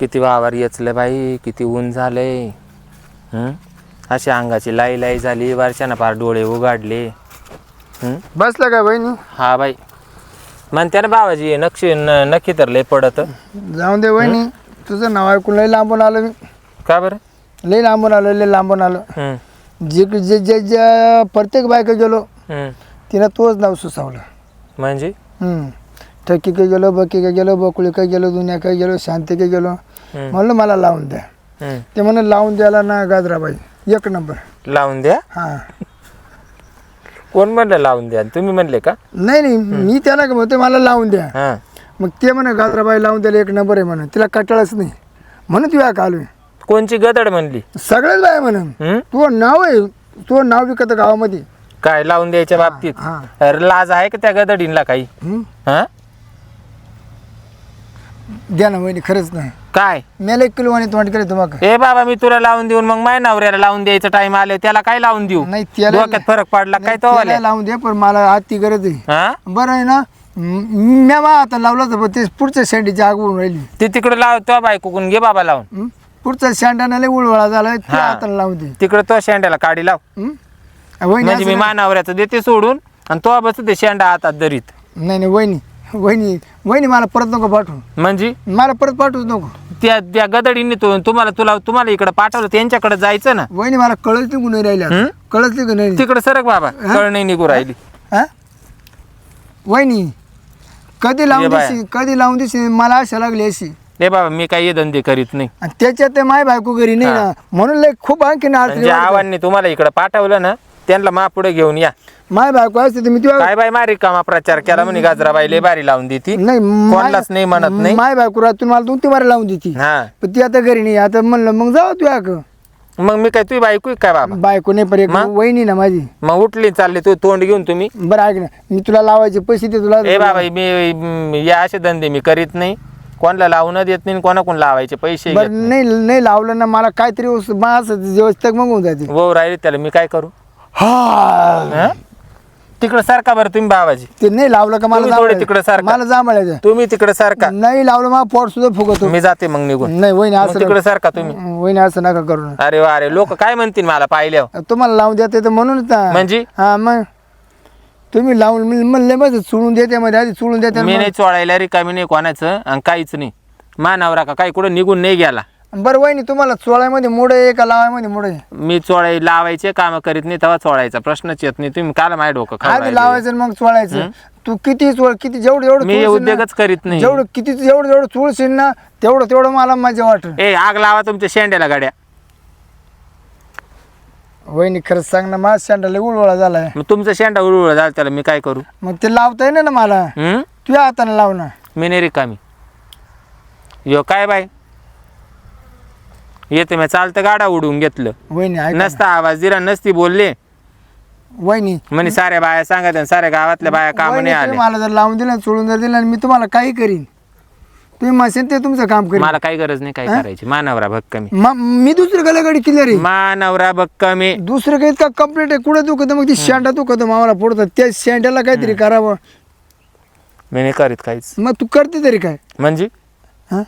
किती वावर येचलं बाई किती ऊन झालंय. हं? अशी अंगाची लाई लाई झाली वर्षानं पार डोळे उघडले. हं? बसला का बहिणी हा बाई. म्हणते ना बाबाजी नक्षी न नक्की तर लय पडत. जाऊन दे बहिणी तुझं नाव ऐकून लय लांबून आलो मी. का बरं? लय लांबून आलो लय लांबून आलो. हं, जे जे जे जे प्रत्येक बायका गेलो हं. तिनं तोच नाव सुचवलं. म्हणजे? हम्म. ठकी काय गेलो बकी काय गेलो बकुळी काय गेलो दुनिया काय गेलो शांती काय गेलो. म्हणलं मला लावून द्या. ते म्हणे लावून द्यायला ना गाजराबाई. एक नंबर. लावून द्या? हां. कोण म्हणलं लावून द्या? तुम्ही म्हणले का? नाही नाही मी त्याला म्हणते मला लावून द्या. हा. मग ते म्हणे गाजराबाई लावून द्यायला एक नंबर आहे म्हणून तिला कटाळच नाही. म्हणून तुझ्या का आलोय. कोणची? गदड म्हणली. सगळेच बाय म्हणून? तो नाव आहे तो नाव विकत गावामध्ये. काय लावून द्यायच्या बाबतीत? हा. लाज आहे का त्या गदडींला काही? हं? द्या ना वहिनी खरंच नाही काय? मेला एक किलो आणि तोंड केलं तुम्हाला ए बाबा मी तुला लावून देऊन मग माय नवऱ्याला लावून द्यायचं टाइम आले त्याला काय लावून देऊ? नाही त्याला डोक्यात फरक पडला काय तो त्याला लावून दे पण मला आती गरज आहे. हा? बरं आहे ना म्या मा आता लावलं तर ते पुढच्या शेंडीची आग राहिली. ते तिकडे लाव तो बायकोकून घे बाबा लावून. हं? पुढच्या शेंडाने लय उळवळा झाला ते हा. आता लावून दे. तिकडे तो शेंड्याला काढी लाव. हं? वहिनी म्हणजे मी असं मा नवऱ्याचं देते सोडून आणि तो बस ते शेंडा हातात दरीत नाही नाही, वहिनी वहिनी वहिनी मला परत नको पाठवू. म्हणजे? मला परत पाठवूच नको. त्या त्या गदडींनी तो तुम्हाला तुला तुम्हाला इकडे पाठवलं त्यांच्याकडे जायचं ना? वहिनी मला कळच निघून नाही राहिल्या हं? कळच निघून नाही तिकडे सरक बाबा कळ नाही निघू राहिली. हा? वहिनी कधी लावून बाया. देशील कधी लावून देशील मला आशा लागली अशी. ए बाबा मी काही हे धंदे करीत नाही. आणि त्याच्यात ते माय बायको घरी नाही ना. म्हणून लय खूप आणखी अडचणी तुम्हाला इकडे पाठवलं ना त्यांना मा पुढे घेऊन या. माय बायको असते तर मी तुला काय बाई मारी कामा प्रचार केला म्हणे गाजराबाई लय बारी लावून देती. नाही माय- कोणालाच नाही म्हणत नाही. माय बायको रातून मला दोन तीन बार लावून देती. हा. पण ती आता घरी नाही आता म्हणलं मग जाऊ तू मग मी काय तुझी बायको आहे काय बाबा? बायको नाही पण एक मग? वहिनी ना माझी. मग उठली चालली तू तोंड घेऊन तुम्ही? बरं ऐक ना मी तुला लावायचे पैसे ते तुला ए बाबा मी म, या असे धंदे मी करीत नाही. कोणाला लावून देत नाही कोणाकोण लावायचे पैसे घेत बरं नाही नाही लावलं ना मला काहीतरी वस्तू- मा असं व्यवस्थित मग होऊन जाते वो राहिले त्याला मी काय करू? हा. हं? तिकडे सारखा बरं तुम्ही बाबाजी ते नाही लावलं का मला तुम्ही थोडे. तिकडं सारखा. मला जांभळायचं तुम्ही तिकडे सारखा नाही लावलं मला पोट सुद्धा फुगतो मी जाते मग निघून नाही वहिनी मग असं तिकडे सारखा तुम्ही वहिनी असं नका करू ना. अरे वा अरे लोक काय म्हणतील मला पाहिल्यावर तुम्हाला लावून देते तर म्हणून ना. म्हणजे? हा मग तुम्ही लावून मी म्हणले मग चुळून देते मध्ये आधी चुळून देते मी नाही चोळायला रिकामी नाही कोणाचं आणि काहीच नाही मानावरा का काही कुठं निघून नाही गेला बरं वहिनी तुम्हाला चोळायमध्ये मोड आहे का लावायमध्ये मोड आहे? मी चोळाय लावायचे काम करीत नाही तेव्हा चोळायचा. प्रश्नच येत नाही. तुम्ही काल माझ्या डोकं खाऊ आधी राहिले? लावायचं आणि मग चोळायचं. तू किती चोळ किती जेवढं जेवढं मी चोळशील ना, उद्योगच करीत नाही. जेवढं किती जेवढं जेवढं चुळशील ना तेवढं तेवढं मला मजा वाटत ए आग लावा तुमच्या शेंड्याला गाड्या. वहिनी खरंच सांग ना माझ्या शेंडाला उळवळा झालाय. मग तुमचा शेंडा उडवला झाला त्याला मी काय करू? मग ते लावता येईना ना मला. हं? तुझ्या हाताने लाव ना. मी नाही रिकामी. यो काय बाय येते मी. चालतं गाडा उडवून घेतलं. वहिनी ऐक. नसता आवाज दिला नसती बोलले. वहिनी. म्हणे साऱ्या बाया सांगत आणि साऱ्या गावातल्या बाया काम वहिनी, नाही तुम्ही आले मला जर लावून दिलं चोळून जर दिलं आणि मी तुम्हाला काही करीन. तुम्ही म्हणशील ते तुमचं काम करीन. मला काही गरज नाही काय करायची. मानवरा भक्कमी म- मी दुसरं गलागडी किल्लर आहे मानवरा भक्कमी दुसरं काही इतका कंप्लीट आहे कुठं दुखतं? मग ती शेंडा दुखतं मामाला पुढतं त्या शेंड्याला काहीतरी करावं. मी नाही करीत काहीच. मग तू करते तरी काय? म्हणजे? हा?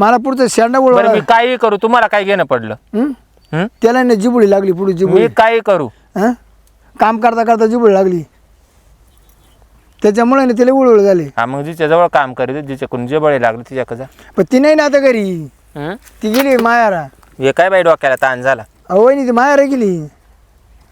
मला पुढचं शेंडा बरं मी काही करू तुम्हाला काय घेणं पडलं? हं? त्याला ना जिबुडी लागली पुढे जिबुडी. मी काही करू. हा? काम करता करता जिबुडी लागली. त्याच्यामुळे ना त्याला उळवळ झाले. हा मग जिच्या जवळ काम करीत जिच्याकडून जे बळे लागले तिच्याकडे जा. पण ती नाही ना आता घरी. हं? ती गेली मायारा. हे काय बाई डोक्याला ताण झाला? अवयनी ती मायारा गेली.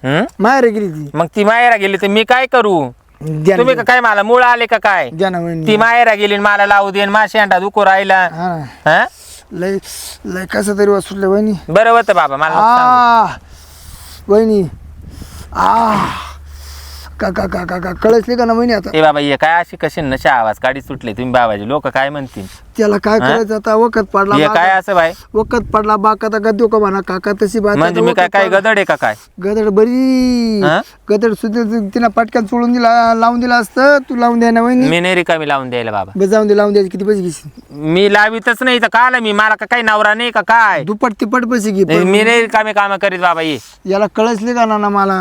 हं? मायारा गेली ती. मग ती मायरा गेली तर मी काय करू? द्या तुम्ही का काय मला मूळ आले का काय? द्या ना वहिनी. ती मायरा गेली आणि मला लावू दे आणि मा शेंडा दुखू राहिला. हा ना. हा? लय लय कसं तरी वाचलं वहिनी. बरं होतं बाबा मला नको सांगू. आ वहिनी आ. का का का का का कळसली का ना आता? ए बाबा हे काय अशी कशी नशा आवाज काढी सुटले तुम्ही बाबाजी? लोक काय म्हणतील? त्याला काय करायचं आता? वखत पडला हे काय असं बाय वखत पडला बाका का देऊ का म्हणा काका तशी बात म्हणजे मी काय काय गदड आहे का काय? गदड बरी. हा? गदड सुद्धा तिला पटकन सोडून दिला लावून दिला असतं. तू लावून द्या ना वहिनी. मी नाही रिकामी लावून द्यायला बाबा. बस जाऊन दे लावून द्यायचे किती पैसे घेशील? मी लावितच नाही तर काल मी? मला का काही नवरा नाही का काय? दुप्पट तिप्पट पैसे घे पण मी नाही रिकामी काम करीत बाबा ये. याला कळसले का ना मला?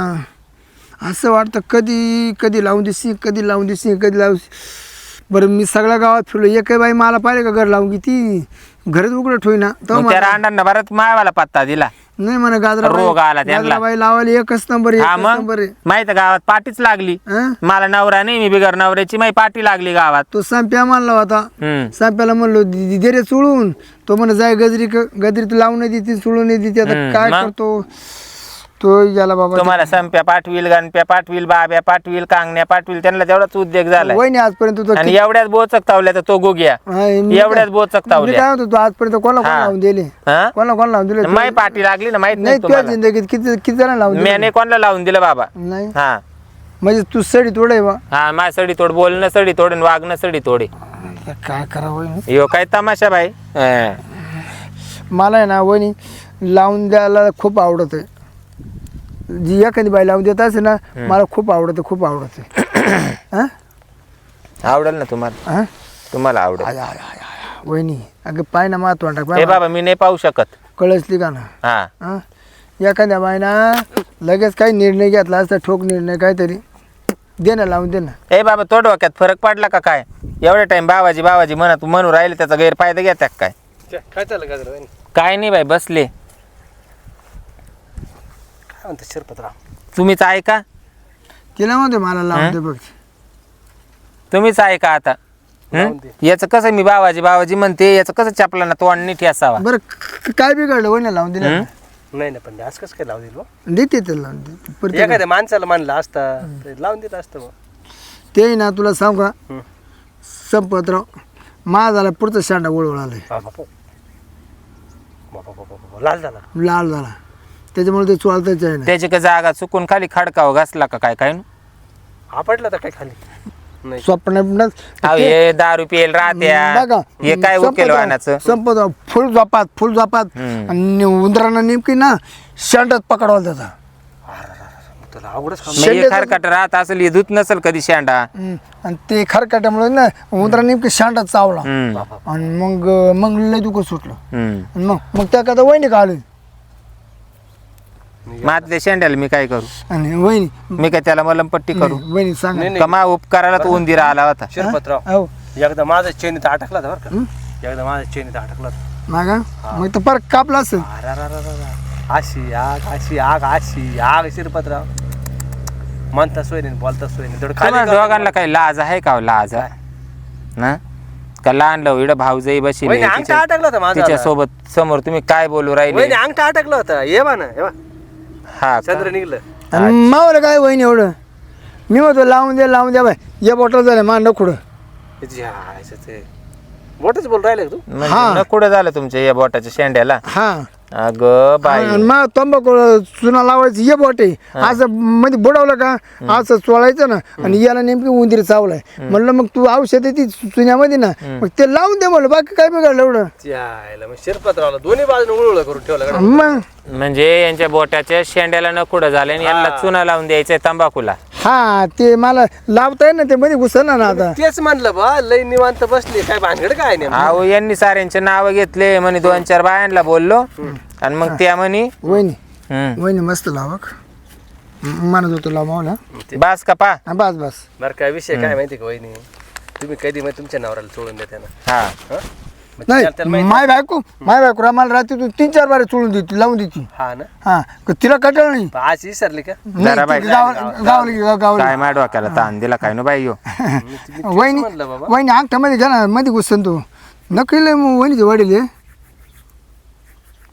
असं वाटतं कधी कधी लावून देशी कधी लावून देशी कधी लावू बरं मी सगळ्या गावात फिरलो. एक बाई मला पाहिजे का घर लावून किती? घरीच उघडं ठेवी ना तर मग त्या रांडांना बराच मायवाला पत्ता दिला. नाही म्हणा गाजरा रोग आला त्यांना. बाई लावायला एकच नंबर हा मग? नंबर आहे. माहीत गावात पाठीच लागली. हं? मला नवरा नाही मी बिगर नवऱ्याची माही पाठी लागली गावात. तो संप्या मानला होता. हम्म. संप्याला म्हणलो दि- दि- दे रे चुळून. तो म्हणे जाय गजरी क- गजरी तू लावून नाही देते चुळून नाही देते. आता हम्म, काय मग? करतो? तो याला बाबा तुम्हाला संप्या पाठविल गणप्या पाठविल बाब्या पाठविल कांगण्या पाठविल त्यांना तेवढाच उद्योग झालाय. वहिनी आजपर्यंत तो आणि एवढ्याच बोचक तावल्या तर तो गोग्या. मी एवढ्याच काय- बोचक मी तावल्या. काय म्हणतो तू आजपर्यंत कोणाला कोण हा. लावून दिले? हा? कोणाला कोण लावून दिले? माही पाठी लागली ना माहीत नाही नाही तुझ्या तुम्हाला. जिंदगीत किती किती जण लावून दिले? मी कोणाला लावून दिलं बाबा? नाही. हा. म्हणजे तू सडी तोड आहे बा. हा माय सडी तोड बोलणं सडी तोड आणि वागणं सडी तोडे काय करावं यो काय तमाशा बाई? हं. मला आहे ना वहिनी लावून द्यायला खूप आवडत आहे जी एखादी बाई लावून देत असे ना मला खूप आवडतं खूप आवडतं. हा? आवडेल ना तुम्हाला? हा? तुम्हाला आवडेल. आय, आय, आय, आय. वहिनी अगं पाय ना मात हे टाक बाबा. मी नाही पाहू शकत. कळसली का ना? हा. हा? एखाद्या बाईना लगेच काही निर्णय घेतला असता ठोक निर्णय काहीतरी. दे ना लावून दे ना. ए बाबा तो डोक्यात फरक पडला का काय? एवढ्या टाइम बाबाजी बाबाजी म्हणत म्हणू राहिले त्याचा गैरफायदा घेत्या का काय? काय चाललं काय नाही बाई बसले. म्हणते शिरपतराव तुम्हीच ऐका तिला म्हणते मला लावून दे बघ तुम्हीच ऐका आता हं? याचं कसं मी बाबाजी बाबाजी म्हणते याचं कसं चपला ना तोंड नीट असावा बरं क- काय बिघडलं वहिनी लावून दिलं हं? नाही ना पण आज कसं काय लावून दिलं बुवा? देते ते लावून दे परत एखाद्या माणसाला मानलं असता तर लावून दिलं असतं बुवा. ते ना तुला सांग का हं. संपतराव माझा झाला पुढचा शांडा वळवळ आलाय हा, बापा. बापा, बापा, बापा. लाल झाला लाल झाला त्याच्यामुळे ते चोळताच आहे ना त्याची का जागा चुकून खाली खडकाव घासला का काय काय? आपटला तर काय खाली? नाही. स्वप्न अहो, हे दारू पियेल राहत्या. हे काय उकेल वाहनाचं? संपतराव फुल झोपात फुल झोपात. हम्म. आणि उंदरांना नेमकी ना शांडात पकडवाल त्याचा तुला आवडच काम मग हे शेंड्याचं- खरकट राहत असेल हे धुत नसेल कधी शेंडा. हम्म. आणि ते खरकाट्यामुळे ना उंदरा नेमकी शांडात चावला. हम्म. आणि मग मग लय दुःख सुटलं. हम्म. आणि मग मग त्या कथा वहिनी का आली. मातल्या शेंड्याला मी काय करू? आणि वहिनी मी काय त्याला मलमपट्टी करू? वहिनी सांग. नाही, नाही. कमा उपकाराला तो उंदीर आला होता? शिरपतराव हो. एकदा माझा चेनीत अटकला होता बरं का? एकदा माझा चेनीत अटकला होता. मागा? मग तर परत कापला असेल. अरारारारा. अशी आग अशी आग अशी आग शिरपतराव. म्हणता सोय नाही बोलता सोय नाही थोडं तुम्हाला. दोघांना काही लाज आहे का हो, लाज ना? का लहान लव इकडं भाऊजाई बसली वहिनी अंगठा अटकला होता माझा. तिच्या सोबत समोर तुम्ही काय बोलू राहिले? वहिनी अंगठा अटकला होता. ये बा ना ये बा. हा का? चंद्र निघलं. आणि मावलं काय वहिनी एवढं? मी म्हणतो लावून दे लावून द्या बाय. या बॉटल झालं मा नकुडं याची हा, याचं ते. बोटच बोल राहिले का तू? म्हणजे हा. न कुठं झालं तुमच्या या बोटाच्या शेंड्याला? हा. अग बाई. मग तंबाखू चुना लावायचं ये बोट. आहे असं मध्ये बुडवलं का? असं चोळायचं ना आणि याला नेमकी उंदीर चावलाय. म्हणलं मग तू औषध ती चुन्यामध्ये ना मग ते लावून दे म्हणलं बाकी काय बिघडलं एवढं? शिरपतरावला दोन्ही बाजूने उळवळ करून ठेवलं मग? म्हणजे यांच्या बोटाच्या शेंड्याला न कुठं झालं आणि यांना चुना लावून द्यायचंय तंबाखूला. हा ते मला लावता ना ते मध्ये घुसणार ना आता. तेच म्हणलं बा लई निवांत बसली काय भानगड काय नाही अहो यांनी साऱ्यांचे नाव घेतले म्हणे दोन चार बायांना बोललो. आणि मग त्या म्हणे वहिनी हम्म. वहिनी मस्त लावक. म्हणत होतो लाव मावला बास का पा. हा बस बस. बरं काय विषय काय माहिती का वहिनी? तुम्ही कधी मग तुमच्या नवऱ्याला सोडून देते ना हा. हं? मग नाही त्याला- त्याला माहिती- माय बायको माय बायको आम्हाला रात्री तू तीन चार बारे चोळून देते लावून देते. हा ना? हा क- तिला कटळ नाही? पण आज विसरली का? जरा बाई. नाही, गाव- गावाला गे- गावाला काय माय डोक्याला ताण दिला काय नो बाई यो? वहिनी म्हणलं बाबा. वहिनी अंगठामध्ये घ्या ना मध्ये घुसन तू. नकली मग वहिनीचे वडील आहे.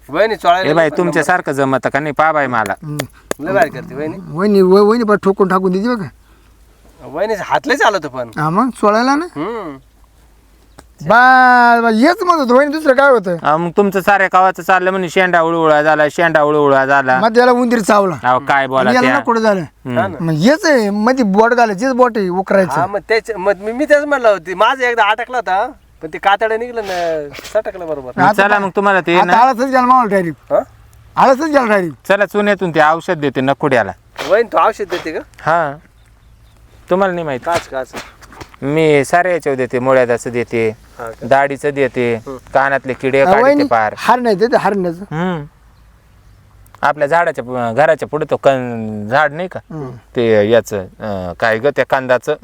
वहिनी ए चोळायला बाई तुमच्या सारखं जमत का नाही? पा बाई मला. हम्म. लय भारी करते वहिनी. वहिनी पण ठोकून टाकून देते बघा वहिनीच हातलंच आलं होतं पण. हा मग सोडायला ना? हम्म. बा बा, हेच म्हणत होतं वहिनी दुसरं काय होतं? अहो, मग तुमचं साऱ्या गावाचं चाललं म्हणे शेंडा उळउळा झाला शेंडा उळउळा झाला. मग त्याला उंदीर चावला. अहो काय बोला आणि याला त्या. ना कुठं झालं? हा ना. मग हेच आहे मध्ये बोट घालायचीच बोट आहे उकरायचं. हा मग त्याच मग मी मी तेच म्हणलं होती माझं एकदा अटकला होता पण ते कातडं निघलं ना सटकलं बरोबर. मग चला मग तुम्हाला ते आता आळसच गेला डायरेक्ट हा? आळसच गेला डायरेक्ट चला चुन्यातून ते औषध देते नकुड्याला. वहिनी तू औषध देते का? हा. तुम्हाला नाही माहीत. काच काच. मी साऱ्या याच्यावर देते मुळ्यादाचं देते हा का? दाढीचं देते कानातले किडे काढते वहिनी पार. हार नाही ते हरण्याचं हम्म. आपल्या झाडाच्या पु- घराच्या पुढे तो कं झाड नाही का? ते याचं काय ग त्या कंदाचं?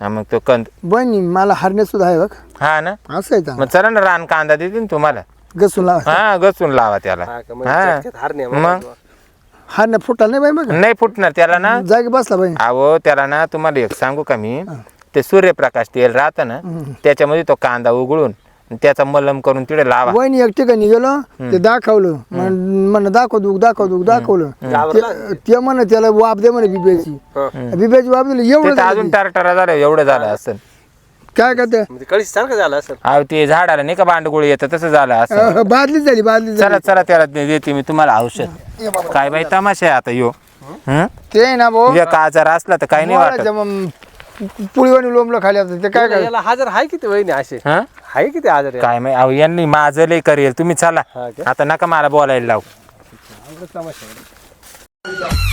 हा, मग तो कंद. बहिणी मला हरणे सुद्धा आहे बघ. हा ना? असं आहे मग चला ना रान कांदा देते ना तुम्हाला. घसून लावा. हा गचून लावा त्याला. हा का, म्हणजे हा. चटक्यात हार नाही मग? हा ना फुटाल नाही बाई मग? नाही फुटणार त्याला ना. जागी बसला बाई अहो त्याला ना तुम्हाला एक सांगू का मी? ते सूर्यप्रकाश तेल राहतं ना त्याच्यामध्ये तो कांदा उघडून त्याचा मलम करून तिथे लावा. वहिनी एक ठिकाणी गेलो ते दाखवलं. म्हण दाखव दुख दाखव दुख दाखवलं. ते- ते म्हण त्याला वाप दे म्हणे बिब्याची. बिब्याची वाप दिली एवढं झालं अजून ते. टारटारा झालं एवढं झालं असं. काय करते म्हणजे सारखं झालं असं? अहो ते झाडाला नाही का बांडगुळी येतं तसं झालं असं. बादलीच झाली बादली चला चला त्याला दे- देते मी तुम्हाला औषध. काय बाई तमाशा आहे आता यो. हं? ते आहे ना भाऊ. एक आजार असला तर काही नाही वाटत. मोळाच्या मग पुळीवाणी लोंबलं खाली आता ते काय काय याला हजार आहे किती वहिनी असे हं? आहे किती हजार काय माहिती अहो यांनी माझं लय करेल तुम्ही चला. हा का? आता नका मला बोलायला लावू. तमाशा